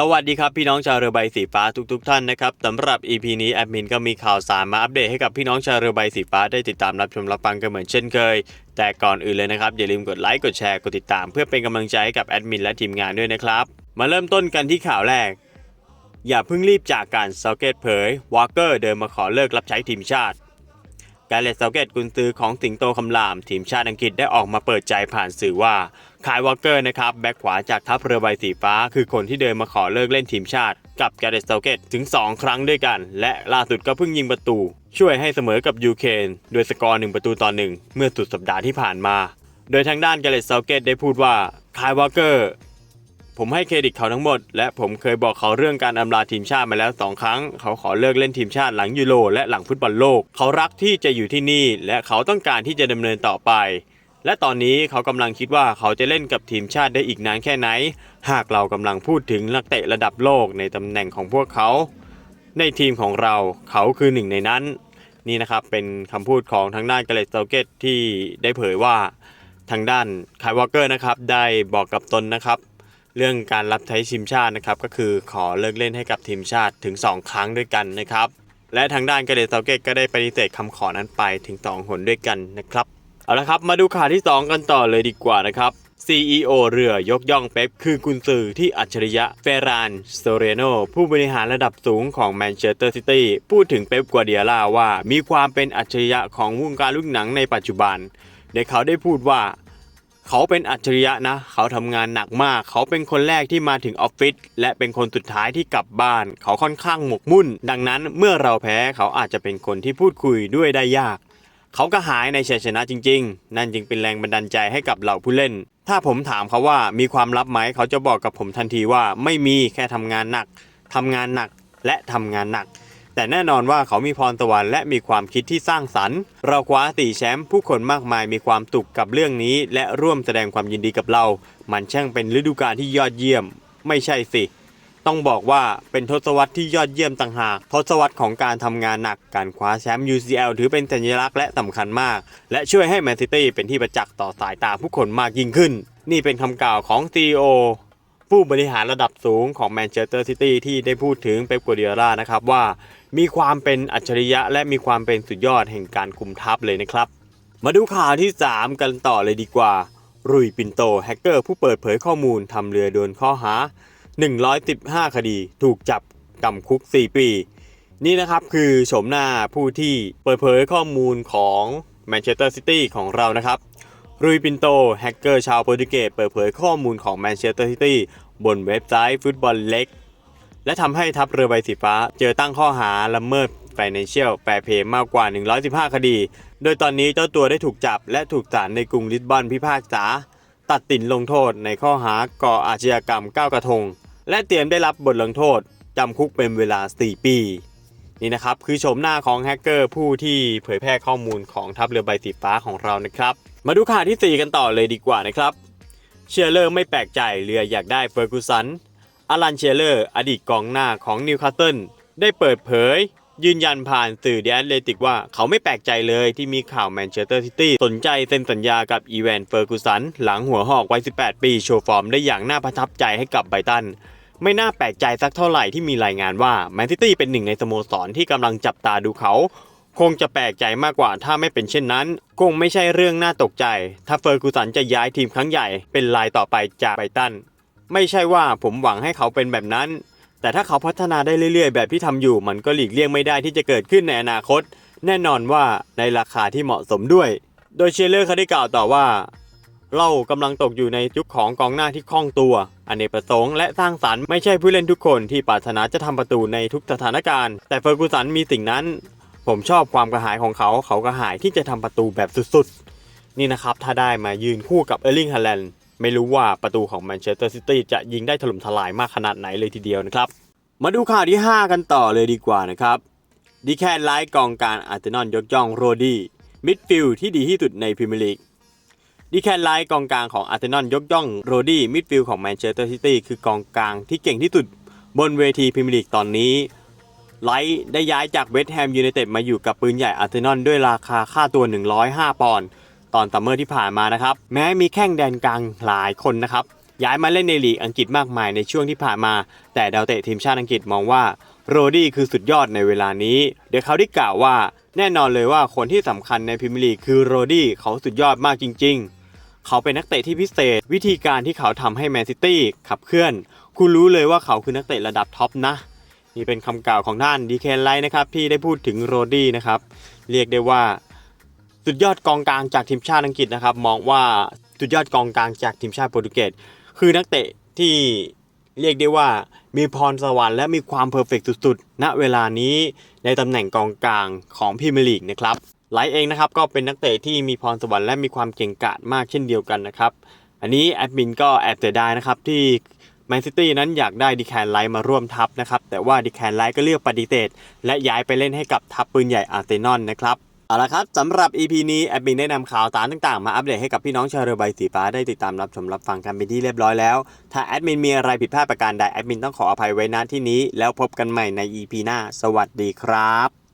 สวัสดีครับ พี่น้องชาวเรือใบสีฟ้าทุกๆทท่านนะครับสำหรับ EP นี้แอดมินก็มีข่าวสารมาอัปเดตให้กับพี่น้องชาวเรือใบสีฟ้าได้ติดตามรับชมรับฟังกันเหมือนเช่นเคย แต่ก่อนอื่นเลยนะครับ อย่าลืมกดไลค์กดแชร์กดติดตาม เพื่อเป็นกำลังใจให้กับแอดมินและทีมงานด้วยนะครับ มาเริ่มต้นกันที่ข่าวแรก อย่าเพิ่งรีบจากการเซาเกตเผยวอลเกอร์เดินมาขอเลิกรับใช้ทีมชาติการเลตเซาเกตกุนซือของสิงโตคำรามทีมชาติอังกฤษได้ออกมาเปิดใจผ่านสื่อว่า คายวอลเกอร์นะครับแบ็คขวาจากทัพเรือใบสีฟ้า คือคนที่เดินมาขอเลิกเล่นทีมชาติ กับแการตเซาเกตถึง 2 ครั้งด้วยกัน และล่าสุดก็เพิ่งยิงประตู ช่วยให้เสมอกับยูเครนโดยสกอร์1ประตูต่อ1เมื่อสุดสัปดาห์ที่ผ่านมา โดยทางด้านแการตเซาเกตได้พูดว่าคายวอลเกอร์ผมให้เครดิตเขาทั้งหมด และผมเคยบอกเขาเรื่องการอำลาทีมชาติมาแล้ว 2 ครั้ง เขาขอเลิกเล่นทีมชาติหลังยูโรและหลังฟุตบอลโลก เขารักที่จะอยู่ที่นี่ และเขาต้องการที่จะดำเนินต่อไป และตอนนี้เขากำลังคิดว่าเขาจะเล่นกับทีมชาติได้อีกนานแค่ไหน หากเรากำลังพูดถึงนักเตะระดับโลกในตำแหน่งของพวกเขา ในทีมของเราเขาคือหนึ่งในนั้น นี่นะครับเป็นคำพูดของทางด้านเกเรตเซเกตที่ได้เผยว่าทางด้านคายวอลเกอร์นะครับได้บอกกับตนนะครับ เรื่องการรับใช้ทีมชาตินะครับก็คือขอเลิกเล่นให้กับทีมชาติถึง 2 ครั้งด้วยกันนะครับ และทางด้านเกเรตเซเกตก็ได้ปฏิเสธคำขอนั้นไปถึง2หนด้วยกันนะครับ เอาละครับ มาดูข่าวที่ 2 กันต่อเลยดีกว่านะครับ CEO เรือยกย่องเป๊ปคือกุนซือที่อัจฉริยะเฟรานสโตเรโนผู้บริหารระดับสูงของแมนเชสเตอร์ซิตี้พูดถึงเป๊ปกัวเดียล่าว่ามีความเป็นอัจฉริยะของวงการลูกหนังในปัจจุบันโดยเขาได้พูดว่า เขาเป็นอัจฉริยะนะ เขาทำงานหนักมาก เขาเป็นคนแรกที่มาถึงออฟฟิศและเป็นคนสุดท้ายที่กลับบ้าน เขาค่อนข้างหมกมุ่น ดังนั้นเมื่อเราแพ้เขาอาจจะเป็นคนที่พูดคุยด้วยได้ยาก เขาก็หายในชัยชนะจริง ๆ นั่นจึงเป็นแรงบันดาลใจให้กับเหล่าผู้เล่น ถ้าผมถามเขาว่ามีความลับไหมเขาจะบอกกับผมทันทีว่าไม่มีแค่ทำงานหนักทำงานหนักและทำงานหนัก แต่แน่นอนว่าเขามีพรสวรรค์และมีความคิดที่สร้างสรรค์ เราคว้าสี่แชมป์ผู้คนมากมายมีความตุกกับเรื่องนี้ และร่วมแสดงความยินดีกับเรา มันช่างเป็นฤดูกาลที่ยอดเยี่ยม ไม่ใช่สิ ต้องบอกว่าเป็นทศวรรษที่ยอดเยี่ยมต่างหาก ทศวรรษของการทำงานหนักการคว้าแชมป์ UCL ถือเป็นสัญลักษณ์และสำคัญมาก และช่วยให้แมนซิตี้เป็นที่ประจักษ์ต่อสายตาผู้คนมากยิ่งขึ้น นี่เป็นคำกล่าวของ CEO ผู้บริหารระดับสูงของแมนเชสเตอร์ซิตี้ที่ได้พูดถึงเป๊ปกัวเดียร่านะครับว่า มีความเป็นอัจฉริยะ และมีความเป็นสุดยอดแห่งการคุมทัพเลยนะครับ มาดูข่าวที่ 3 กันต่อเลยดีกว่า รุยปินโตแฮกเกอร์ผู้เปิดเผยข้อมูลทำเรือโดนข้อหา 115 คดีถูกจับจำคุก 4 ปี นี่นะครับคือโฉมหน้าผู้ที่เปิดเผยข้อมูลของแมนเชสเตอร์ซิตี้ของเรานะครับรุยปินโต แฮกเกอร์ชาวโปรตุเกสเปิดเผยข้อมูลของแมนเชสเตอร์ซิตี้บนเว็บไซต์ฟุตบอลเล็ก และทำให้ทัพเรือใบสีฟ้า เจอตั้งข้อหาละเมิด Financial Fair Play มากกว่า 115 คดี โดยตอนนี้เจ้าตัวได้ถูกจับและถูกศาลในกรุงลิสบอนพิพากษา ตัดสินลงโทษในข้อหาก่ออาชญากรรม 9 กระทง และเตรียมได้รับบทลงโทษจำคุกเป็นเวลา 4 ปี นี่นะครับคือโฉมหน้าของแฮกเกอร์ผู้ที่เผยแพร่ข้อมูลของทัพเรือใบสีฟ้าของเรานะครับ มาดูข่าวทีสี่4 กันต่อเลยดีกว่านะครับ เชียร์เลอร์ไม่แปลกใจเรืออยากได้เฟอร์กูสันอลันเชียร์เลอร์อดีตกองหน้าของนิวคาสเซิลได้เปิดเผย ยืนยันผ่านสื่อเดนเลติกว่าเขาไม่แปลกใจเลยที่มีข่าวแมนเชสเตอร์ซิตี้สนใจเซ็นสัญญากับอีแวนเฟอร์กูสันหลังหัวหอกวัย 18 ปี โชว์ฟอร์มได้อย่างน่าประทับใจให้กับไบตัน ไม่น่าแปลกใจสักเท่าไหร่ที่มีรายงานว่าแมนซิตี้เป็นหนึ่งในสโมสรที่กำลังจับตาดูเขา คงจะแปลกใจมากกว่าถ้าไม่เป็นเช่นนั้น คงไม่ใช่เรื่องน่าตกใจ ถ้าเฟอร์กูสันจะย้ายทีมครั้งใหญ่เป็นรายต่อไปจากไบตัน ไม่ใช่ว่าผมหวังให้เขาเป็นแบบนั้น แต่ถ้าเขาพัฒนาได้เรื่อยๆ แบบที่ทำอยู่ มันก็หลีกเลี่ยงไม่ได้ที่จะเกิดขึ้นในอนาคต แน่นอนว่าในราคาที่เหมาะสมด้วย โดยเชลเลอร์เขาได้กล่าวต่อว่า เรากำลังตกอยู่ในยุคของกองหน้าที่คล่องตัว อเนกประสงค์และสร้างสรรค์ไม่ใช่ผู้เล่นทุกคนที่ปรารถนาจะทำประตูในทุกสถานการณ์ แต่เฟอร์กูสันมีสิ่งนั้น ผมชอบความกระหายของเขา เขากระหายที่จะทำประตูแบบสุดๆ นี่นะครับ ถ้าได้มายืนคู่กับเออร์ลิงฮาแลนด์ไม่รู้ว่าประตูของแมนเชสเตอร์ซิตี้จะยิงได้ถล่มทลายมากขนาดไหนเลยทีเดียวนะครับ มาดูข่าวที่ 5 กันต่อเลยดีกว่านะครับดีแคนไลท์กองการอาร์เซนอลยกย่องโรดี้มิดฟิลด์ที่ดีที่สุดในพรีเมียร์ลีก ดีแคนไลท์กองกลางของอาร์เซนอลยกย่องโรดี้มิดฟิลด์ของแมนเชสเตอร์ซิตี้คือกองกลางที่เก่งที่สุดบนเวทีพรีเมียร์ลีกตอนนี้ ไลท์ได้ย้ายจากเวสต์แฮมยูไนเต็ดมาอยู่กับปืนใหญ่อาร์เซนอลด้วยราคาค่าตัว 105 ปอนด์ตอนซัมเมอร์ที่ผ่านมานะครับ แม้มีแข้งแดนกลางหลายคนนะครับ ย้ายมาเล่นในลีกอังกฤษมากมายในช่วงที่ผ่านมา แต่ดาวเตะทีมชาติอังกฤษมองว่าโรดี้คือสุดยอดในเวลานี้ เดี๋ยวเขาได้กล่าวว่า แน่นอนเลยว่าคนที่สำคัญในพรีเมียร์ลีกคือโรดี้เขาสุดยอดมากจริง ๆ เขาเป็นนักเตะที่พิเศษ วิธีการที่เขาทำให้แมนซิตี้ขับเคลื่อน คุณรู้เลยว่าเขาคือนักเตะระดับท็อปนะ นี่เป็นคำกล่าวของท่านดีเคนไลท์นะครับที่ได้พูดถึงโรดี้นะครับ เรียกได้ว่า สุดยอดกองกลางจากทีมชาติอังกฤษนะครับ มองว่าสุดยอดกองกลางจากทีมชาติโปรตุเกสคือนักเตะที่เรียกได้ว่ามีพรสวรรค์และมีความเพอร์เฟกต์สุดๆ ณ เวลานี้ในตำแหน่งกองกลางของพรีเมียร์ลีกนะครับ ไลท์เองนะครับก็เป็นนักเตะที่มีพรสวรรค์และมีความเก่งกาจมากเช่นเดียวกันนะครับ อันนี้แอดมินก็แอบเสียดายนะครับที่แมนซิตี้นั้นอยากได้ดีแคนไลท์มาร่วมทัพนะครับแต่ว่าดีแคนไลท์ก็เลือกปฏิเสธและย้ายไปเล่นให้กับทัพปืนใหญ่อาร์เซนอลนะครับเอาละครับสำหรับ EP นี้แอดมินได้นำข่าวสารต่างๆ มาอัปเดตให้กับพี่น้องชาวเรือใบสีฟ้าได้ติดตามรับชมรับฟังกันเป็นที่เรียบร้อยแล้ว ถ้าแอดมินมีอะไรผิดพลาดประการใดแอดมินต้องขออภัยไว้ณที่นี้ แล้วพบกันใหม่ใน EP หน้า สวัสดีครับ